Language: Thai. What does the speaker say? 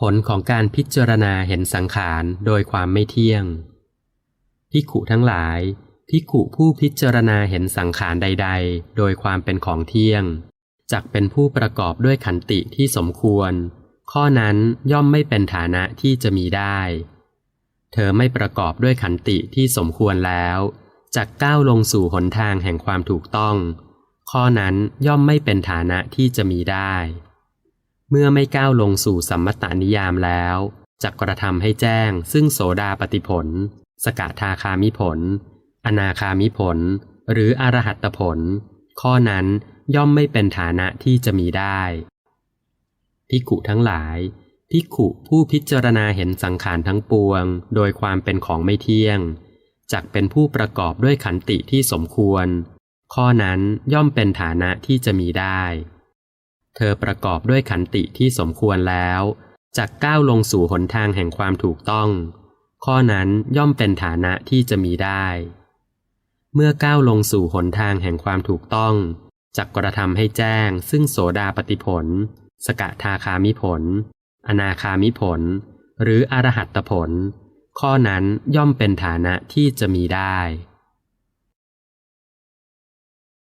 ผลของการพิจารณาเห็นสังขารโดยความไม่เที่ยงพิขุทั้งหลายพิขุผู้พิจารณาเห็นสังขารใด ๆ โดยความเป็นของเที่ยงจักเป็นผู้ประกอบด้วยขันติที่สมควร ข้อนั้นย่อมไม่เป็นฐานะที่จะมีได้ เธอไม่ประกอบด้วยขันติที่สมควรแล้วจักก้าวลงสู่หนทางแห่งความถูกต้อง ข้อนั้นย่อมไม่เป็นฐานะที่จะมีได้ เมื่อไม่ก้าวลงสู่สัมมตานิยามแล้วจักกระทำให้แจ้ง ซึ่งโสดาปฏิผล สกทาคามิผล อนาคามิผล หรืออรหัตผล ข้อนั้นย่อมไม่เป็นฐานะที่จะมีได้พิกุทั้งหลายพิกุผู้พิจารณาเห็นสังขารทั้งปวง โดยความเป็นของไม่เที่ยงจักเป็นผู้ประกอบด้วยขันติที่สมควร ข้อนั้นย่อมเป็นฐานะที่จะมีได้ เธอประกอบด้วยขันติที่สมควรแล้วจักก้าวลงสู่หนทางแห่งความถูกต้อง ข้อนั้นย่อมเป็นฐานะที่จะมีได้ เมื่อก้าวลงสู่หนทางแห่งความถูกต้องจักกระทำให้แจ้ง ซึ่งโสดาปฏิผล สกทาคามิผล อนาคามิผล หรืออรหัตผล ข้อนั้นย่อมเป็นฐานะที่จะมีได้